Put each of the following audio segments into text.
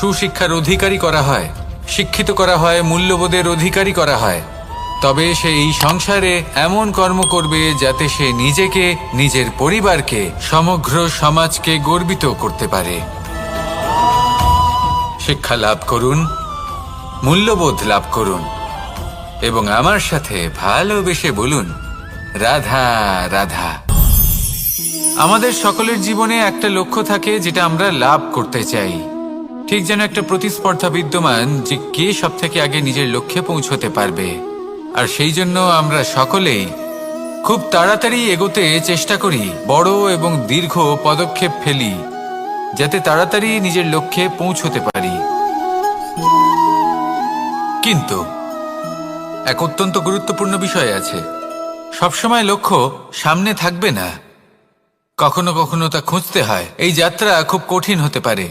সুশিক্ষার অধিকারী করা হয়, শিক্ষিত করা হয়, মূল্যবোধের অধিকারী করা হয়। তবে সে এই সংসারে এমন কর্ম করবে যাতে সে নিজেকে, নিজের পরিবারকে, সমগ্র সমাজকে গর্বিত করতে পারে। শিক্ষা লাভ করুন, মূল্যবোধ লাভ করুন, এবং আমার সাথে ভালোবেসে বলুন, রাধা রাধা। আমাদের সকলের জীবনে একটা লক্ষ্য থাকে, যেটা আমরা লাভ করতে চাই। ঠিক যেন একটা প্রতিস্পর্ধা বিদ্যমান যে কে সব থেকে আগে নিজের লক্ষ্যে পৌঁছতে পারবে। আর সেই জন্য আমরা সকলেই খুব তাড়াতাড়ি এগোতে চেষ্টা করি, বড় এবং দীর্ঘ পদক্ষেপ ফেলি, যাতে তাড়াতাড়ি নিজের লক্ষ্যে পৌঁছতে পারি। কিন্তু এক অত্যন্ত গুরুত্বপূর্ণ বিষয় আছে। সবসময় লক্ষ্য সামনে থাকবে না। কখনো কখনো তা খুঁজতে হয়। এই যাত্রা খুব কঠিন হতে পারে।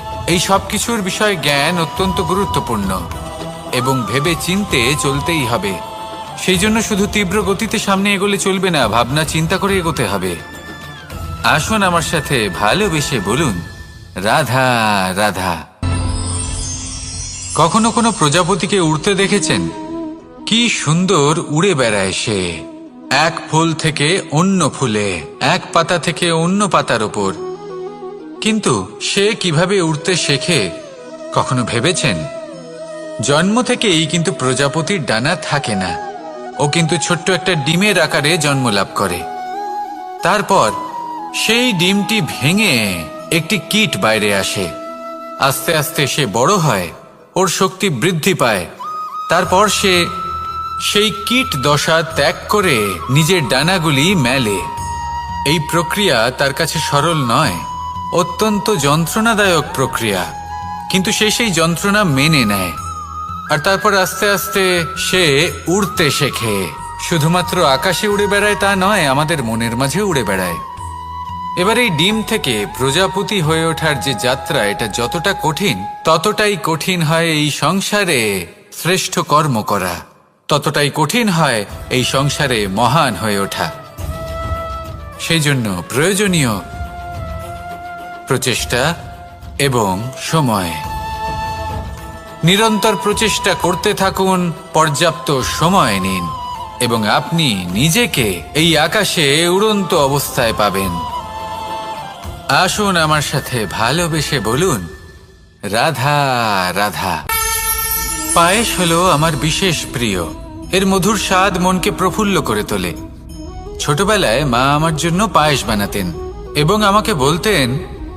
এই সব কিছুর বিষয়ে জ্ঞান অত্যন্ত গুরুত্বপূর্ণ এবং ভেবে চিনতে চলতেই হবে। সেই জন্য শুধু তীব্র গতিতে সামনে এগোলে চলবে না, ভাবনা চিন্তা করে এগোতে হবে। আসুন আমার সাথে ভালোবেসে বলুন, রাধা রাধা। কখনো কোনো প্রজাপতিকে উড়তে দেখেছেন? কি সুন্দর উড়ে বেড়ায় সে। এক ফুল থেকে অন্য ফুলে, এক পাতা থেকে অন্য পাতার ওপর। কিন্তু সে কীভাবে উড়তে শেখে, কখনো ভেবেছেন? জন্ম থেকেই কিন্তু প্রজাপতির ডানা থাকে না। ও কিন্তু ছোট্ট একটা ডিমের আকারে জন্ম লাভ করে। তারপর সেই ডিমটি ভেঙে একটি কীট বাইরে আসে। আস্তে আস্তে সে বড় হয়, ওর শক্তি বৃদ্ধি পায়। তারপর সে সেই কীট দশা ত্যাগ করে নিজের ডানাগুলি মেলে। এই প্রক্রিয়া তার কাছে সরল নয়। অত্যন্ত যন্ত্রণাদায়ক প্রক্রিয়া, কিন্তু সে সেই যন্ত্রণা মেনে নেয়। আর তারপর আস্তে আস্তে সে উড়তে শেখে। শুধুমাত্র আকাশে উড়ে বেড়ায় তা নয়, আমাদের মনের মাঝে উড়ে বেড়ায়। এবার এই ডিম থেকে প্রজাপতি হয়ে ওঠার যে যাত্রা, এটা যতটা কঠিন, ততটাই কঠিন হয় এই সংসারে শ্রেষ্ঠ কর্ম করা। ততটাই কঠিন হয় এই সংসারে মহান হয়ে ওঠা। সেই জন্য প্রয়োজনীয় প্রচেষ্টা এবং সময়। নিরন্তর প্রচেষ্টা করতে থাকুন, পর্যাপ্ত সময় নিন এবং আপনি নিজেকে এই আকাশে উড়ন্ত অবস্থায় পাবেন। আসুন আমার সাথে ভালোবেসে বলুন, রাধা রাধা। পায়েস হলো আমার বিশেষ প্রিয়। এর মধুর স্বাদ মনকে প্রফুল্ল করে তোলে। ছোটবেলায় মা আমার জন্য পায়েস বানাতেন এবং আমাকে বলতেন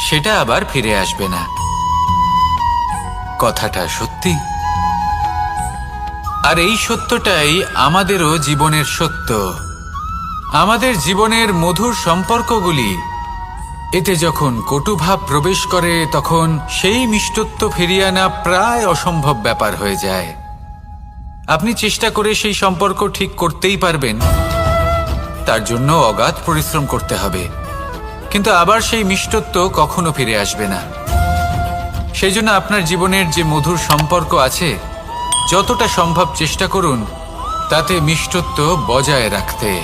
সেটা আবার ফিরে আসবে না। কথাটা সত্যি। আর এই সত্যটাই আমাদেরও জীবনের সত্য। আমাদের জীবনের মধুর সম্পর্কগুলি, এতে যখন কটুভাব প্রবেশ করে, তখন সেই মিষ্টত্ব ফিরিয়ে আনা প্রায় অসম্ভব ব্যাপার হয়ে যায়। আপনি চেষ্টা করে সেই সম্পর্ক ঠিক করতেই পারবেন। তার জন্য অগাধ পরিশ্রম করতে হবে। কিন্তু আবার সেই মিষ্টত্ব কখনো ফিরে আসবে না। সেই জন্য আপনার জীবনের যে মধুর সম্পর্ক আছে, যতটা সম্ভব চেষ্টা করুন, তাতে মিষ্টত্ব বজায় রাখতে।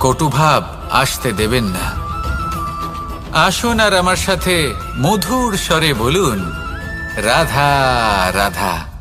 কটুভাব আসতে দেবেন না। আসুন আর আমার সাথে মধুর স্বরে বলুন, রাধা রাধা।